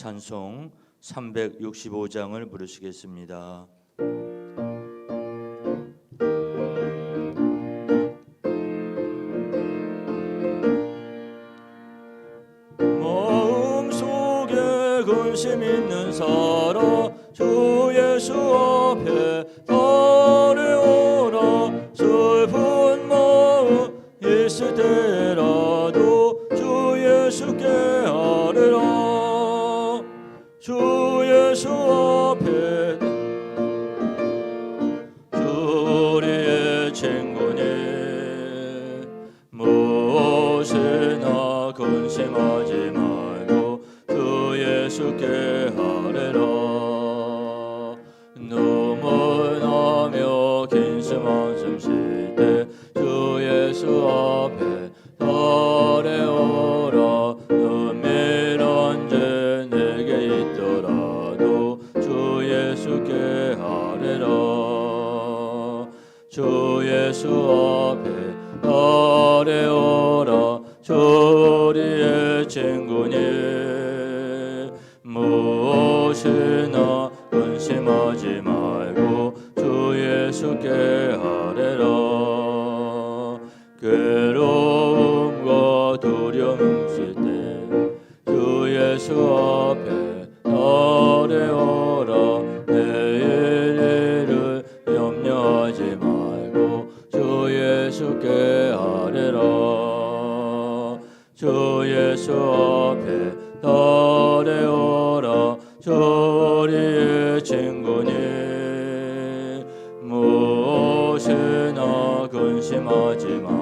찬송 365장을 부르시겠습니다. 呃 친구니 무엇이나 근심하지 말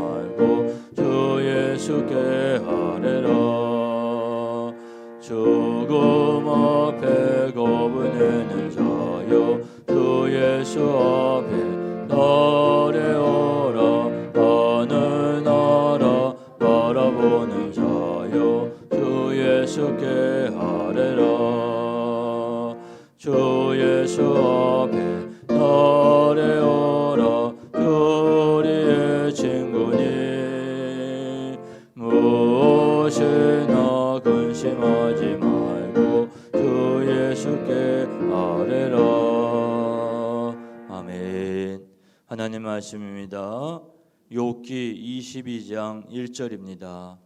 1절입니다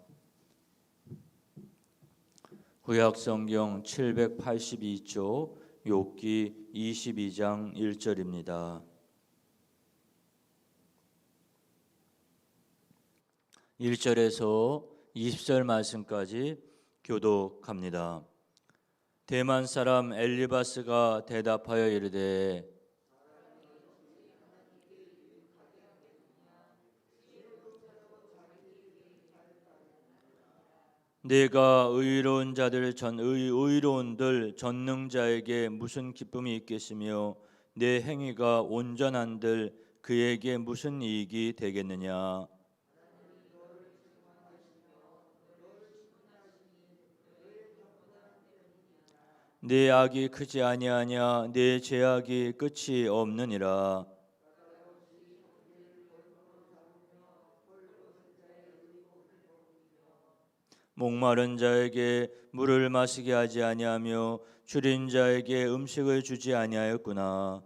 구약 성경 782조 욥기 22장 1절입니다. 1절에서 20절 말씀까지 교독합니다. 대만 사람 엘리바스가 대답하여 이르되 내가 의로운 자들 전 의, 의로운들 전능자에게 무슨 기쁨이 있겠으며 내 행위가 온전한들 그에게 무슨 이익이 되겠느냐? 내 악이 크지 아니하냐? 내 죄악이 끝이 없느니라 목마른 자에게 물을 마시게 하지 아니하며 줄인 자에게 음식을 주지 아니하였구나.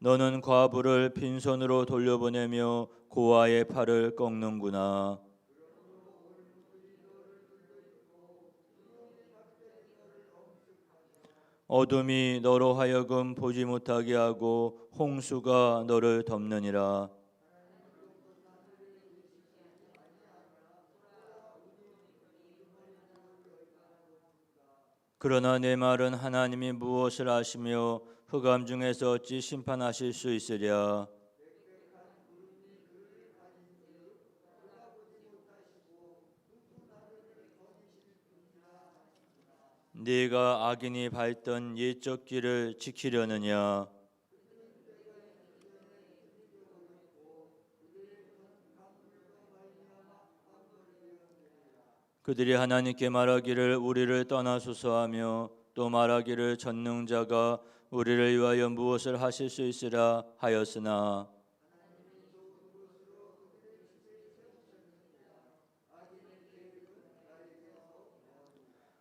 너는 과부를 빈손으로 돌려보내며 고아의 팔을 꺾는구나. 어둠이 너로 하여금 보지 못하게 하고 홍수가 너를 덮느니라. 그러나 내 말은 하나님이 무엇을 아시며 흑암 중에서 어찌 심판하실 수 있으랴? 네가 악인이 밟던 옛적 길을 지키려느냐 그들이 하나님께 말하기를 우리를 떠나소서 하며 또 말하기를 전능자가 우리를 위하여 무엇을 하실 수 있으라 하였으나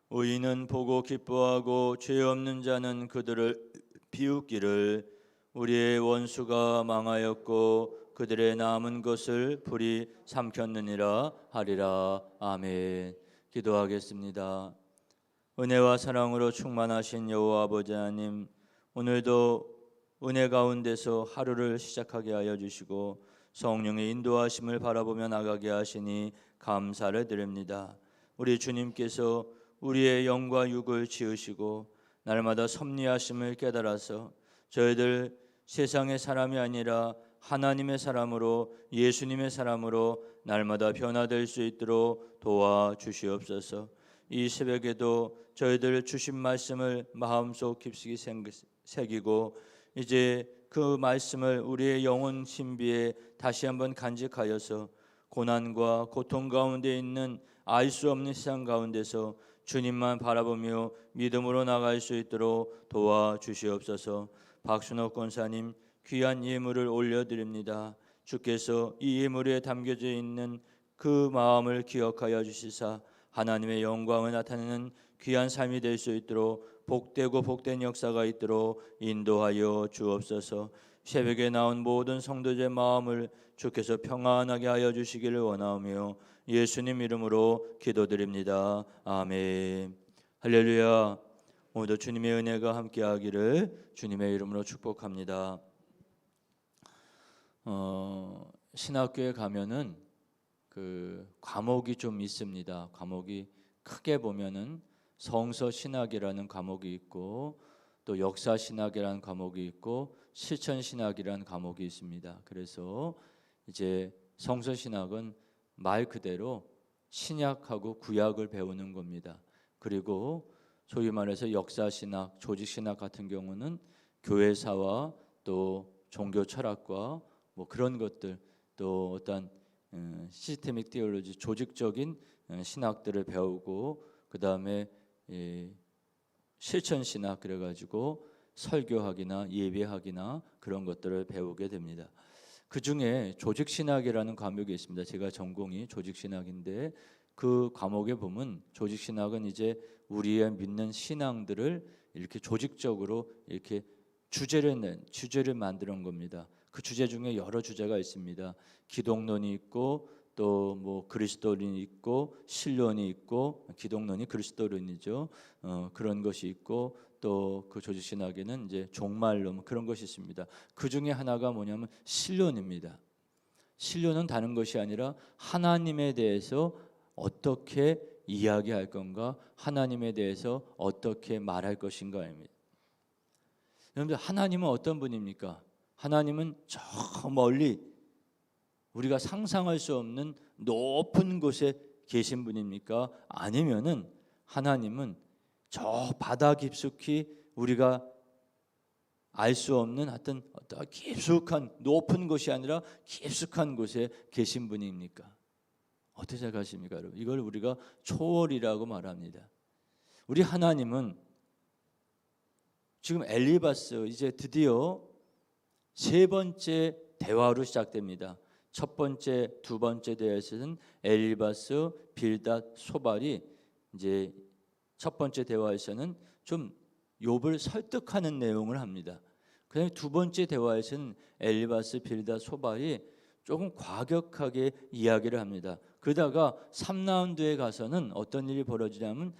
의인은 보고 기뻐하고 죄 없는 자는 그들을 비웃기를 우리의 원수가 망하였고 그들의 남은 것을 불이 삼켰느니라 하리라. 아멘. 기도하겠습니다. 은혜와 사랑으로 충만하신 여호와 아버지 하나님 오늘도 은혜 가운데서 하루를 시작하게 하여 주시고 성령의 인도하심을 바라보며 나가게 하시니 감사를 드립니다. 우리 주님께서 우리의 영과 육을 지으시고 날마다 섭리하심을 깨달아서 저희들 세상의 사람이 아니라 하나님의 사람으로 예수님의 사람으로 날마다 변화될 수 있도록 도와 주시옵소서. 이 새벽에도 저희들 주신 말씀을 마음속 깊숙이 새기고 이제 그 말씀을 우리의 영혼 신비에 다시 한번 간직하여서 고난과 고통 가운데 있는 알 수 없는 세상 가운데서 주님만 바라보며 믿음으로 나갈 수 있도록 도와 주시옵소서. 박순옥 권사님 귀한 예물을 올려드립니다. 주께서 이 예물에 담겨져 있는 그 마음을 기억하여 주시사 하나님의 영광을 나타내는 귀한 삶이 될 수 있도록 복되고 복된 역사가 있도록 인도하여 주옵소서. 새벽에 나온 모든 성도들의 마음을 주께서 평안하게 하여 주시기를 원하오며 예수님 이름으로 기도드립니다. 아멘. 할렐루야. 오늘도 주님의 은혜가 함께하기를 주님의 이름으로 축복합니다. 어, 신학교에 가면은 그 과목이 좀 있습니다. 과목이 크게 보면은 성서 신학이라는 과목이 있고 또 역사 신학이라는 과목이 있고 실천 신학이라는 과목이 있습니다. 그래서 이제 성서 신학은 말 그대로 신약하고 구약을 배우는 겁니다. 그리고 소위 말해서 역사 신학, 조직 신학 같은 경우는 교회사와 또 종교 철학과 뭐 그런 것들 또 어떤 시스테믹 티올로지 조직적인 어, 신학들을 배우고 그 다음에 실천 신학 그래가지고 설교학이나 예배학이나 그런 것들을 배우게 됩니다. 그 중에 조직 신학이라는 과목이 있습니다. 제가 전공이 조직 신학인데 그 과목에 보면 조직 신학은 이제 우리의 믿는 신앙들을 이렇게 조직적으로 이렇게 주제를 낸 주제를 만드는 겁니다. 그 주제 중에 여러 주제가 있습니다. 기독론이 있고 또 뭐 그리스도론이 있고 신론이 있고 기독론이 그리스도론이죠. 어, 그런 것이 있고 또 그 조직 신학에는 이제 종말론 뭐 그런 것이 있습니다. 그 중에 하나가 뭐냐면 신론입니다. 신론은 다른 것이 아니라 하나님에 대해서 어떻게 이야기할 건가, 하나님에 대해서 어떻게 말할 것인가입니다. 여러분들 하나님은 어떤 분입니까? 하나님은 저 멀리 우리가 상상할 수 없는 높은 곳에 계신 분입니까? 아니면은 하나님은 저 바다 깊숙이 우리가 알 수 없는 하여튼 어떤 깊숙한 높은 곳이 아니라 깊숙한 곳에 계신 분입니까? 어떻게 생각하십니까, 여러분? 이걸 우리가 초월이라고 말합니다. 우리 하나님은 지금 엘리바스 이제 드디어 세 번째 대화로 시작됩니다. 첫 번째, 두 번째 대화에서는 엘리바스, 빌닷, 소발이 이제 첫 번째 대화에서는 좀 욥을 설득하는 내용을 합니다. 그다음에 두 번째 대화에서는 엘리바스, 빌닷, 소발이 조금 과격하게 이야기를 합니다. 그러다가 3라운드에 가서는 어떤 일이 벌어지냐면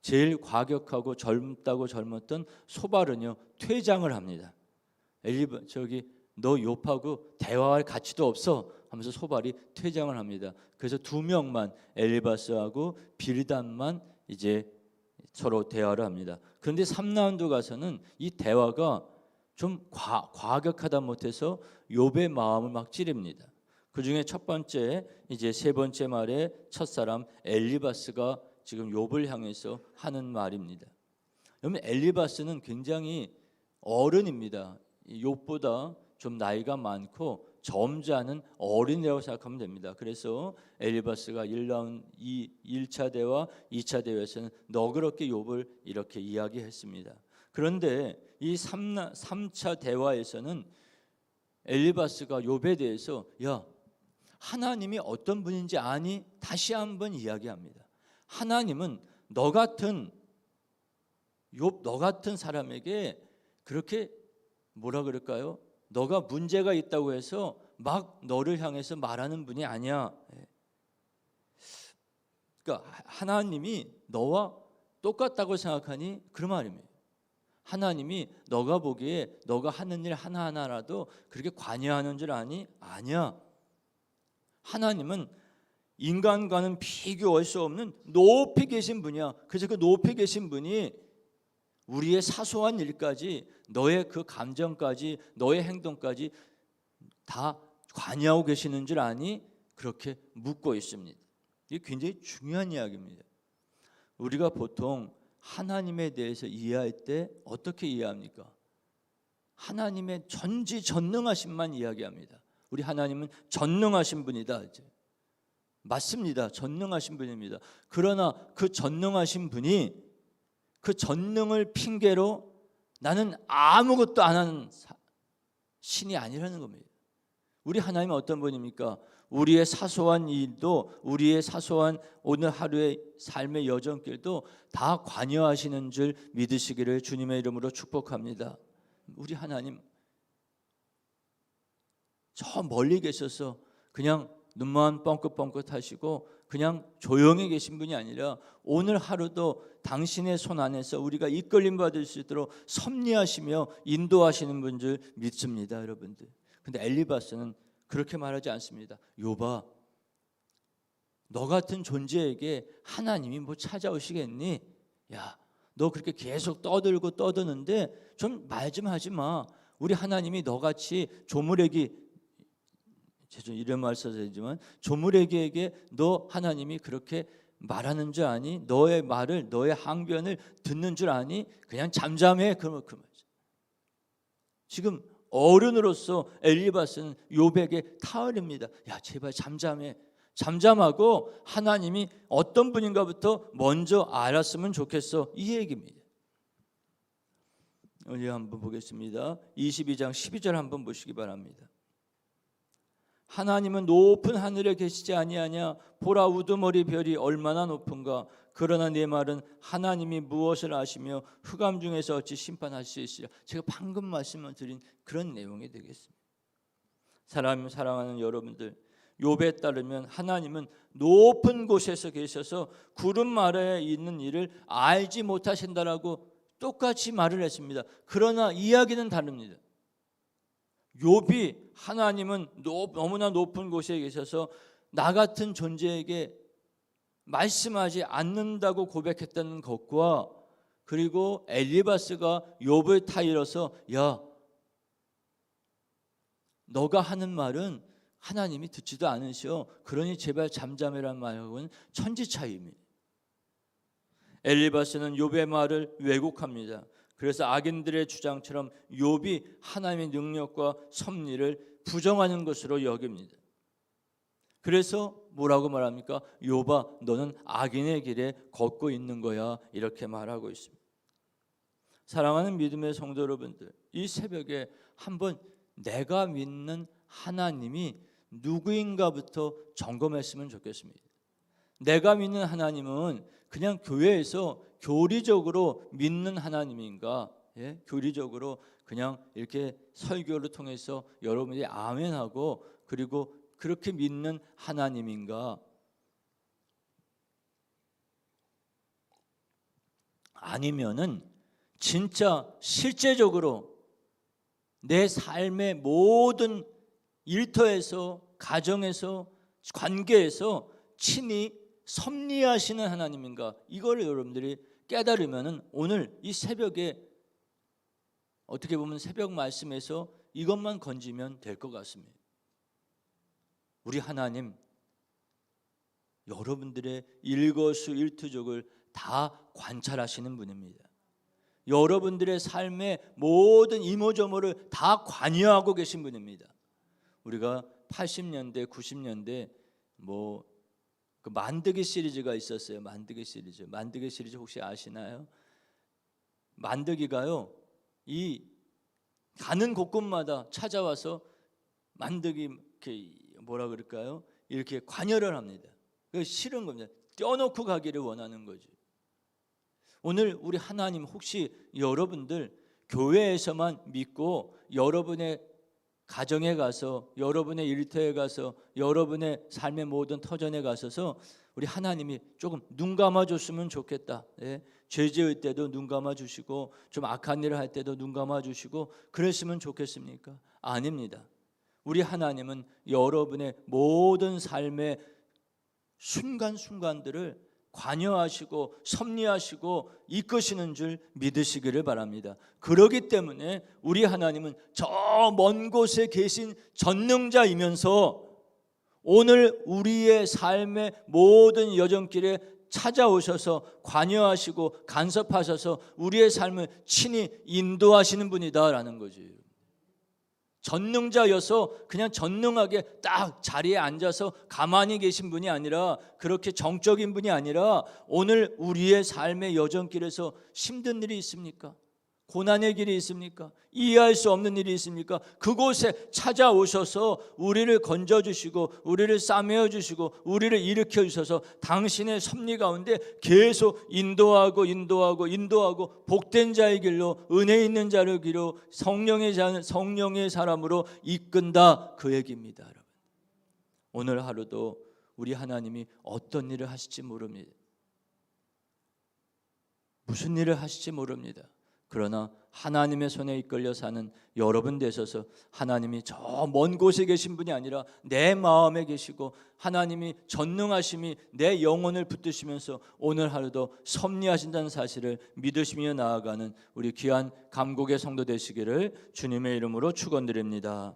제일 과격하고 젊다고 젊었던 소발은요 퇴장을 합니다. 엘리바 저기 너 욥하고 대화할 가치도 없어 하면서 소발이 퇴장을 합니다. 그래서 두 명만 엘리바스하고 빌단만 이제 서로 대화를 합니다. 그런데 3라운드 가서는 이 대화가 좀 과, 과격하다 못해서 욥의 마음을 막 찌릅니다. 그 중에 첫 번째 이제 세 번째 말에 첫 사람 엘리바스가 지금 욥을 향해서 하는 말입니다. 여러분 엘리바스는 굉장히 어른입니다. 이 욥보다 좀 나이가 많고 점잖은 어린이라고 생각하면 됩니다. 그래서 엘리바스가 1라운 2 1차 대화, 2차 대화에서는 너그럽게 욥을 이렇게 이야기했습니다. 그런데 이 3, 3차 대화에서는 엘리바스가 욥에 대해서 야 하나님이 어떤 분인지 아니 다시 한번 이야기합니다. 하나님은 너 같은 욥너 같은 사람에게 그렇게 뭐라 그럴까요? 너가 문제가 있다고 해서 막 너를 향해서 말하는 분이 아니야. 예. 그러니까 하나님이 너와 똑같다고 생각하니 그 말입니다. 하나님이 너가 보기에 너가 하는 일 하나하나라도 그렇게 관여하는 줄 아니? 아니야. 하나님은 인간과는 비교할 수 없는 높이 계신 분이야. 그래서 그 높이 계신 분이 우리의 사소한 일까지 너의 그 감정까지 너의 행동까지 다 관여하고 계시는 줄 아니? 그렇게 묻고 있습니다. 이게 굉장히 중요한 이야기입니다. 우리가 보통 하나님에 대해서 이해할 때 어떻게 이해합니까? 하나님의 전지전능하심만 이야기합니다. 우리 하나님은 전능하신 분이다. 이제. 맞습니다. 전능하신 분입니다. 그러나 그 전능하신 분이 그 전능을 핑계로 나는 아무것도 안 하는 신이 아니라는 겁니다. 우리 하나님은 어떤 분입니까? 우리의 사소한 일도 우리의 사소한 오늘 하루의 삶의 여정길도 다 관여하시는 줄 믿으시기를 주님의 이름으로 축복합니다. 우리 하나님 저 멀리 계셔서 그냥 눈만 뻥긋뻥긋 하시고 그냥 조용히 계신 분이 아니라 오늘 하루도 당신의 손 안에서 우리가 이끌림 받을 수 있도록 섭리하시며 인도하시는 분 줄 믿습니다, 여러분들. 근데 엘리바스는 그렇게 말하지 않습니다. 요바 너 같은 존재에게 하나님이 뭐 찾아오시겠니? 야, 너 그렇게 계속 떠들고 떠드는데 좀 말좀 하지 마. 우리 하나님이 너같이 조물애기 죄송 이런 말 써야 되지만 조물애기에게 너 하나님이 그렇게 말하는 줄 아니? 너의 말을 너의 항변을 듣는 줄 아니? 그냥 잠잠해 그러면 그 말이죠. 지금 어른으로서 엘리바스는 요백의 타을입니다. 야 제발 잠잠해. 잠잠하고 하나님이 어떤 분인가부터 먼저 알았으면 좋겠어. 이 얘기입니다. 우리 한번 보겠습니다. 22장 12절 한번 보시기 바랍니다. 하나님은 높은 하늘에 계시지 아니하냐? 보라 우두머리 별이 얼마나 높은가? 그러나 내 말은 하나님이 무엇을 아시며 흑암 중에서 어찌 심판할 수 있으려 제가 방금 말씀을 드린 그런 내용이 되겠습니다. 사람 사랑하는 여러분들 욥에 따르면 하나님은 높은 곳에서 계셔서 구름 아래에 있는 일을 알지 못하신다라고 똑같이 말을 했습니다. 그러나 이야기는 다릅니다 욥이 하나님은 너무나 높은 곳에 계셔서 나 같은 존재에게 말씀하지 않는다고 고백했다는 것과 그리고 엘리바스가 욥을 타일러서 야 너가 하는 말은 하나님이 듣지도 않으시오. 그러니 제발 잠잠해란 말하고는 천지 차이입니다. 엘리바스는 욥의 말을 왜곡합니다. 그래서 악인들의 주장처럼 욥이 하나님의 능력과 섭리를 부정하는 것으로 여깁니다. 그래서 뭐라고 말합니까? 욥아 너는 악인의 길에 걷고 있는 거야 이렇게 말하고 있습니다. 사랑하는 믿음의 성도 여러분들, 이 새벽에 한번 내가 믿는 하나님이 누구인가부터 점검했으면 좋겠습니다. 내가 믿는 하나님은 그냥 교회에서 교리적으로 믿는 하나님인가? 예? 교리적으로 그냥 이렇게 설교를 통해서 여러분이 아멘하고 그리고 그렇게 믿는 하나님인가? 아니면은 진짜 실제적으로 내 삶의 모든 일터에서 가정에서 관계에서 친히 섭리하시는 하나님인가 이거를 여러분들이 깨달으면은 오늘 이 새벽에 어떻게 보면 새벽 말씀에서 이것만 건지면 될 것 같습니다. 우리 하나님 여러분들의 일거수일투족을 다 관찰하시는 분입니다. 여러분들의 삶의 모든 이모저모를 다 관여하고 계신 분입니다. 우리가 80년대, 90년대 뭐 그 만드기 시리즈가 있었어요. 만드기 시리즈. 만드기 시리즈 혹시 아시나요? 만드기가요. 이 가는 곳곳마다 찾아와서 만드기 이렇게 뭐라 그럴까요? 이렇게 관여를 합니다. 그 싫은 겁니다. 떼어놓고 가기를 원하는 거지. 오늘 우리 하나님 혹시 여러분들 교회에서만 믿고 여러분의 가정에 가서 여러분의 일터에 가서 여러분의 삶의 모든 터전에 가서서 우리 하나님이 조금 눈 감아 줬으면 좋겠다. 예. 죄 지을 때도 눈 감아 주시고 좀 악한 일을 할 때도 눈 감아 주시고 그랬으면 좋겠습니까? 아닙니다. 우리 하나님은 여러분의 모든 삶의 순간순간들을 관여하시고 섭리하시고 이끄시는 줄 믿으시기를 바랍니다. 그러기 때문에 우리 하나님은 저 먼 곳에 계신 전능자이면서 오늘 우리의 삶의 모든 여정길에 찾아오셔서 관여하시고 간섭하셔서 우리의 삶을 친히 인도하시는 분이다라는 거지. 전능자여서 그냥 전능하게 딱 자리에 앉아서 가만히 계신 분이 아니라 그렇게 정적인 분이 아니라 오늘 우리의 삶의 여정길에서 힘든 일이 있습니까? 고난의 길이 있습니까? 이해할 수 없는 일이 있습니까? 그곳에 찾아오셔서 우리를 건져 주시고 우리를 싸매어 주시고 우리를 일으켜 주셔서 당신의 섭리 가운데 계속 인도하고 인도하고 인도하고 복된 자의 길로 은혜 있는 자를 길로 성령의 자 성령의 사람으로 이끈다 그 얘기입니다, 여러분. 오늘 하루도 우리 하나님이 어떤 일을 하실지 모릅니다. 무슨 일을 하실지 모릅니다. 그러나 하나님의 손에 이끌려 사는 여러분 되셔서 하나님이 저 먼 곳에 계신 분이 아니라 내 마음에 계시고 하나님이 전능하심이 내 영혼을 붙드시면서 오늘 하루도 섭리하신다는 사실을 믿으시며 나아가는 우리 귀한 감곡의 성도 되시기를 주님의 이름으로 축원드립니다.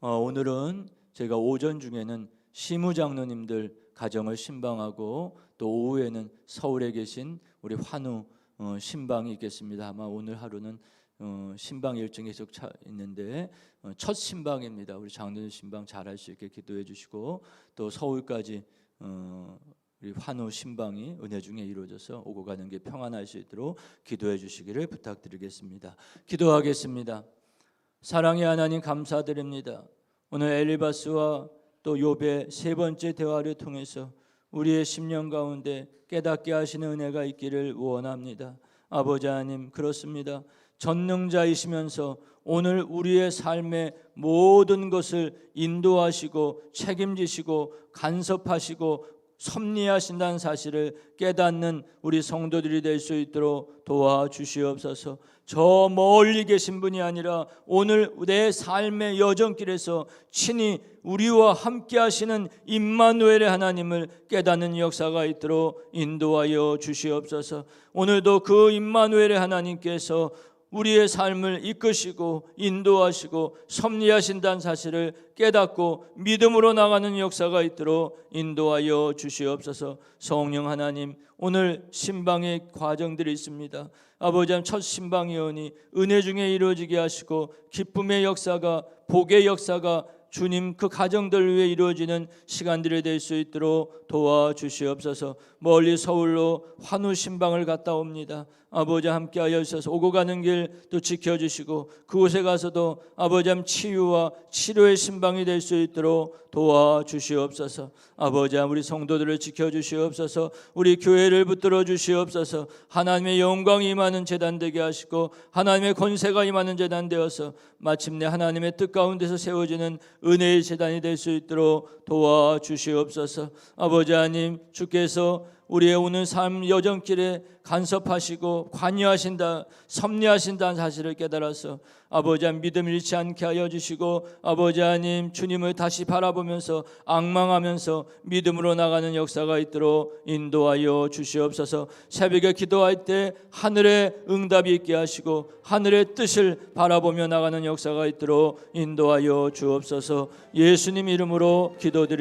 어, 오늘은 제가 오전 중에는 시무 장로님들 가정을 신방하고 또 오후에는 서울에 계신 우리 환우 어, 신방이 있겠습니다. 아마 오늘 하루는 어, 신방 일정이 계속 차 있는데 어, 첫 신방입니다. 우리 장로님 신방 잘할 수 있게 기도해 주시고 또 서울까지 어, 우리 환우 신방이 은혜 중에 이루어져서 오고 가는 게 평안할 수 있도록 기도해 주시기를 부탁드리겠습니다. 기도하겠습니다. 사랑의 하나님 감사드립니다. 오늘 엘리바스와 또 욥의 세 번째 대화를 통해서 우리의 심령 가운데 깨닫게 하시는 은혜가 있기를 원합니다. 아버지 하나님 그렇습니다. 전능자이시면서 오늘 우리의 삶의 모든 것을 인도하시고 책임지시고 간섭하시고 섭리하신다는 사실을 깨닫는 우리 성도들이 될 수 있도록 도와주시옵소서. 저 멀리 계신 분이 아니라 오늘 내 삶의 여정길에서 친히 우리와 함께 하시는 임마누엘의 하나님을 깨닫는 역사가 있도록 인도하여 주시옵소서. 오늘도 그 임마누엘의 하나님께서 우리의 삶을 이끄시고 인도하시고 섭리하신다는 사실을 깨닫고 믿음으로 나가는 역사가 있도록 인도하여 주시옵소서. 성령 하나님, 오늘 신방의 과정들이 있습니다. 아버지 첫 신방이오니 은혜 중에 이루어지게 하시고 기쁨의 역사가 복의 역사가 주님 그 가정들 위해 이루어지는 시간들이 될 수 있도록 도와주시옵소서. 멀리 서울로 환우 신방을 갔다 옵니다. 아버지 함께하여 주셔서 오고 가는 길 또 지켜주시고 그곳에 가서도 아버지 함 치유와 치료의 신방이 될 수 있도록 도와주시옵소서. 아버지 우리 성도들을 지켜주시옵소서. 우리 교회를 붙들어 주시옵소서. 하나님의 영광이 임하는 재단 되게 하시고 하나님의 권세가 임하는 재단 되어서 마침내 하나님의 뜻 가운데서 세워지는 은혜의 재단이 될 수 있도록 도와주시옵소서. 아버지 하나님 주께서 우리의 오늘 삶 여정길에 간섭하시고 관여하신다, 섭리하신다는 사실을 깨달아서 아버지 하나님 믿음 잃지 않게 하여 주시고 아버지 하나님 주님을 다시 바라보면서 악망하면서 믿음으로 나가는 역사가 있도록 인도하여 주시옵소서. 새벽에 기도할 때 하늘의 응답이 있게 하시고 하늘의 뜻을 바라보며 나가는 역사가 있도록 인도하여 주옵소서. 예수님 이름으로 기도드립니다.